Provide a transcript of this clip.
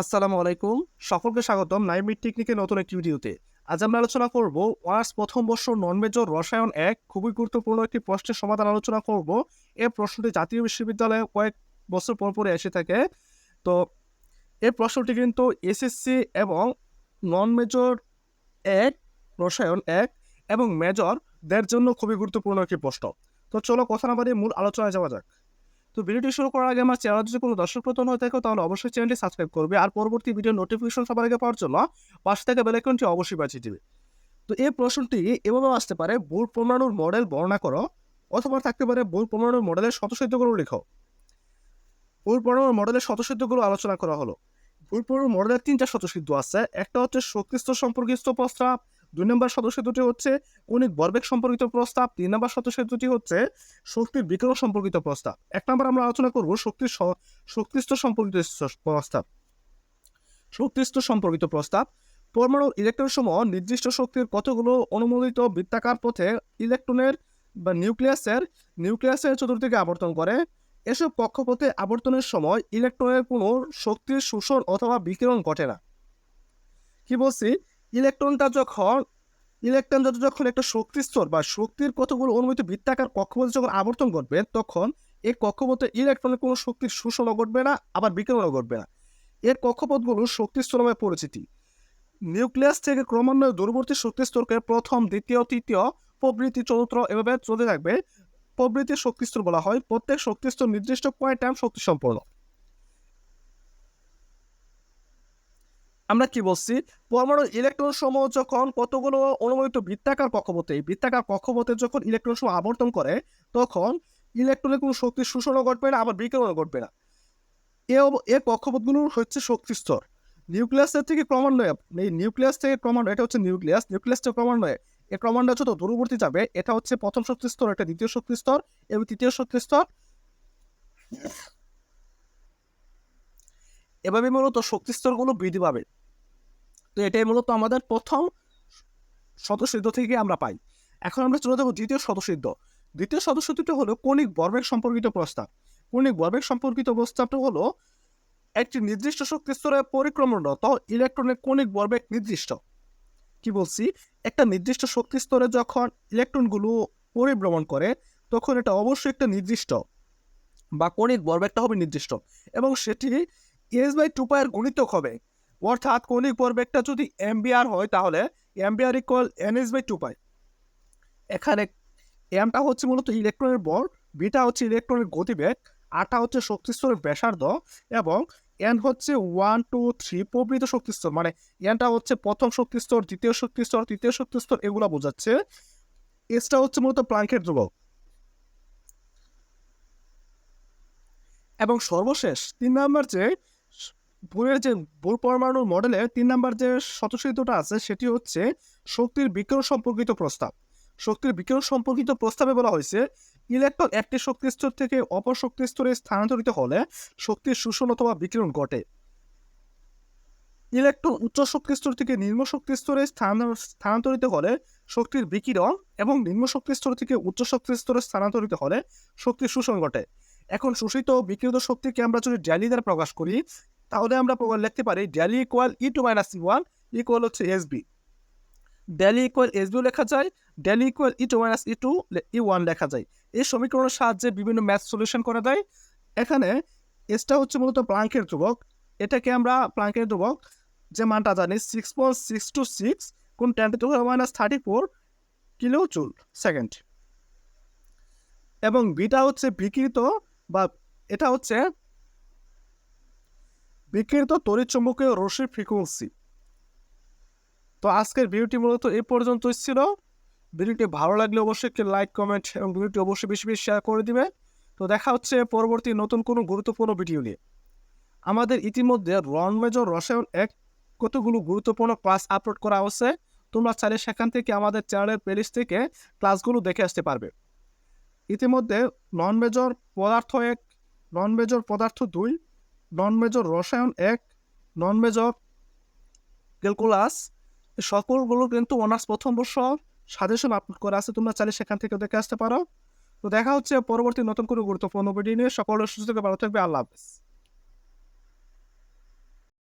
আসসালামু আলাইকুম। সকলকে স্বাগতম নাইমিড টেকনিকের নতুন একটি ভিডিওতে। আজ আমরা আলোচনা করব অনার্স প্রথম বর্ষ নন মেজর রসায়ন এক খুবই গুরুত্বপূর্ণ একটি প্রশ্নের সমাধান আলোচনা করব। এই প্রশ্নটি জাতীয় বিশ্ববিদ্যালয়ে কয়েক বছর পর পরে এসে থাকে। তো এই প্রশ্নটি কিন্তু এসএসসি এবং নন মেজর এক, রসায়ন এক এবং মেজরদের জন্য খুবই গুরুত্বপূর্ণ একটি প্রশ্ন। তো চলো কথা না মূল আলোচনায় যাওয়া যাক। তো ভিডিওটি শুরু করার আগে আমার চ্যানেল যদি কোনো দর্শক প্রথম হয়ে থাকে, তাহলে অবশ্যই চ্যানেলটি সাবস্ক্রাইব করবে। আর পরবর্তী ভিডিও নোটিফিকেশন সবার আগে পাওয়ার জন্য পাশে থেকে বেলাইকনটি অবশ্যই বাঁচিয়ে দিবে। তো এই প্রশ্নটি এভাবে আসতে পারে, ভুল পরমাণুর মডেল বর্ণনা করো অথবা থাকতে পারে ভুল পরমাণুর মডেলের শতসিদ্ধগুলো লেখো। ভুল পরমাণুর মডেলের শতসিদ্ধগুলো আলোচনা করা হলো। ভুল পরমাণুর মডেলের তিনটা শতসিদ্ধ আছে। একটা হচ্ছে শক্তিস্তর সম্পর্কিত প্রস্তাব দুই নম্বর সদস্যটি হচ্ছে কণিক বরবেগ সম্পর্কিত প্রস্তাব, তিন নম্বর সদস্যটি হচ্ছে শক্তির বিকিরণ সম্পর্কিত প্রস্তাব। এক নম্বর আমরা আলোচনা করব শক্তির শক্তিস্তর সম্পর্কিত প্রস্তাব। শক্তিস্তর সম্পর্কিত প্রস্তাব, পরমাণু ইলেকট্রন সমূহ নির্দিষ্ট শক্তির কতগুলো অনুমোদিত বৃত্তাকার পথে ইলেকট্রনের বা নিউক্লিয়াসের নিউক্লিয়াসের চতুর্দিকে আবর্তন করে? এসব কক্ষপথে আবর্তনের সময় ইলেকট্রনের কোনো শক্তির শোষণ অথবা বিকিরণ ঘটে না। কি বলছি? ইলেকট্রনটা যখন, ইলেকট্রন যত যখন একটা শক্তি স্তর বা শক্তির কতগুলো অনুমিত বৃত্তাকার কক্ষপথে যখন আবর্তন করবে তখন এই কক্ষপথে ইলেকট্রনের কোনো শক্তির শোষণও ঘটবে না, আবার বিকিরণও ঘটবে না। এর কক্ষপথগুলো শক্তি নামে পরিচিতি। নিউক্লিয়াস থেকে ক্রমান্বয়ে দূরবর্তী শক্তি স্তরকে প্রথম, দ্বিতীয়, তৃতীয় প্রবৃত্তি চতুর্থ এভাবে চলতে থাকবে। প্রবৃত্তির শক্তি স্তর বলা হয়, প্রত্যেক শক্তি স্তর নির্দিষ্ট কোয়ান্টাম শক্তি সম্পন্ন আমরা কি বলছি? পরমাণু ইলেকট্রন সমূহ যখন কতগুলো অনুমোদিত বৃত্তাকার কক্ষপথে বৃত্তাকার কক্ষপথে যখন ইলেকট্রন সমূহ আবর্তন করে, তখন ইলেকট্রনের কোনো শক্তির শোষণও ঘটবে না, আবার বিকিরণও ঘটবে না। এ এ হচ্ছে শক্তি স্তর। নিউক্লিয়াসের থেকে ক্রমান্বয়ে, এই নিউক্লিয়াস থেকে ক্রমান্বয়ে, এটা হচ্ছে নিউক্লিয়াস নিউক্লিয়াস থেকে ক্রমান্বয়ে এই ক্রমান্বয়ে যত দূরবর্তী যাবে, এটা হচ্ছে প্রথম শক্তি স্তর, এটা দ্বিতীয় শক্তি স্তর, এবং তৃতীয় শক্তি স্তর এভাবে মূলত শক্তি স্তরগুলো বৃদ্ধি পাবে। তো এটাই মূলত আমাদের প্রথম শতসিদ্ধ থেকে আমরা পাই। এখন আমরা চলে যাব দ্বিতীয় শতসিদ্ধ দ্বিতীয় শতসিদ্ধটি হলো কণিক বর্বেগ সম্পর্কিত প্রস্তাব। কণিক বর্বেগ সম্পর্কিত প্রস্তাবটা হলো একটি নির্দিষ্ট শক্তি স্তরে পরিক্রমণরত ইলেকট্রনের কণিক বর্বেগ নির্দিষ্ট। কি বলছি? একটা নির্দিষ্ট শক্তি স্তরে যখন ইলেকট্রনগুলো পরিভ্রমণ করে, তখন এটা অবশ্যই একটা নির্দিষ্ট বা কণিক বর্বেগটা হবে নির্দিষ্ট এবং সেটি এস বাই টু পায়ের গুণিতক হবে। অর্থাৎ কৌণিক ভরবেগটা যদি এমবিআর হয়, তাহলে MVR equal NS by two pi. এখানে এমটা হচ্ছে মূলত ইলেকট্রনের বল বিটা হচ্ছে ইলেকট্রনের গতিবেগ আটা হচ্ছে শক্তিস্তরের ব্যাসার্ধ, এবং এন হচ্ছে ওয়ান টু থ্রি প্রভৃত শক্তিস্তর। মানে এনটা হচ্ছে প্রথম শক্তিস্তর, দ্বিতীয় শক্তিস্তর, তৃতীয় শক্তিস্তর, এগুলা বোঝাচ্ছে। এসটা হচ্ছে মূলত প্লাঙ্কের ধ্রুবক। এবং সর্বশেষ তিন নাম্বার যে ভুলের যে ভুল পরমাণুর মডেলে তিন নাম্বার যে শতসিদ্ধটা আছে, সেটি হচ্ছে শক্তির বিকিরণ সম্পর্কিত প্রস্তাব। শক্তির বিকিরণ সম্পর্কিত প্রস্তাবে বলা হয়েছে, ইলেকট্রন একটি শক্তি স্তর থেকে অপর শক্তি স্তরে স্থানান্তরিত হলে শক্তির শোষণ অথবা বিকিরণ ঘটে। ইলেকট্রন উচ্চ শক্তি স্তর থেকে নিম্ন শক্তি স্তরে স্থানান্তরিত হলে শক্তির বিকিরণ এবং নিম্ন শক্তি স্তর থেকে উচ্চ শক্তি স্তরে স্থানান্তরিত হলে শক্তির শোষণ ঘটে। এখন শোষিত বিকৃত শক্তিকে আমরা যদি ড্যালি দ্বারা প্রকাশ করি তাহলে আমরা লিখতে পারি DALL-E equal E two minus one equal হচ্ছে এস বি ড্যালি ইকুয়াল এস বিও লেখা যায় DALL-E equal E two minus E two E one লেখা যায়। এই সমীকরণের সাহায্যে বিভিন্ন ম্যাথ সলিউশন করা যায় এখানে এসটা হচ্ছে মূলত প্লাঙ্কের ধ্রুবক। এটাকে আমরা প্লাঙ্কের ধ্রুবক যে মানটা জানি six point six two six কোন ten to minus thirty four kilo joule second এবং বিটা হচ্ছে বিকৃত বা এটা হচ্ছে বিকৃত তড়িৎচুম্বকীয় রশ্মির ফ্রিকোয়েন্সি তো আজকের ভিডিওটি মূলত এ পর্যন্তই ছিল। ভিডিওটি ভালো লাগলে অবশ্যই একটি লাইক কমেন্ট এবং ভিডিওটি অবশ্যই বেশি বেশি শেয়ার করে দিবে তো দেখা হচ্ছে পরবর্তী নতুন কোনো গুরুত্বপূর্ণ ভিডিও নিয়ে। আমাদের ইতিমধ্যে রন মেজর রসায়ন এক কতগুলো গুরুত্বপূর্ণ ক্লাস আপলোড করা হচ্ছে তোমরা চাইলে সেখান থেকে আমাদের চ্যানেলের প্লেলিস্ট থেকে ক্লাসগুলো দেখে আসতে পারবে। ইতিমধ্যে নন মেজর পদার্থ এক নন মেজর পদার্থ দুই নন মেজর রসায়ন এক নন মেজর ক্যালকুলাস সকলগুলো কিন্তু অনার্স প্রথম বর্ষ সাজেশন আপলোড করা আছে, তোমরা চাইলে সেখান থেকে দেখে আসতে পারো। তো দেখা হচ্ছে পরবর্তী নতুন কোনো গুরুত্বপূর্ণ ভিডিও নিয়ে। সকলের সুস্থ থেকে ভালো থাকবে, আল্লাহ হাফেজ।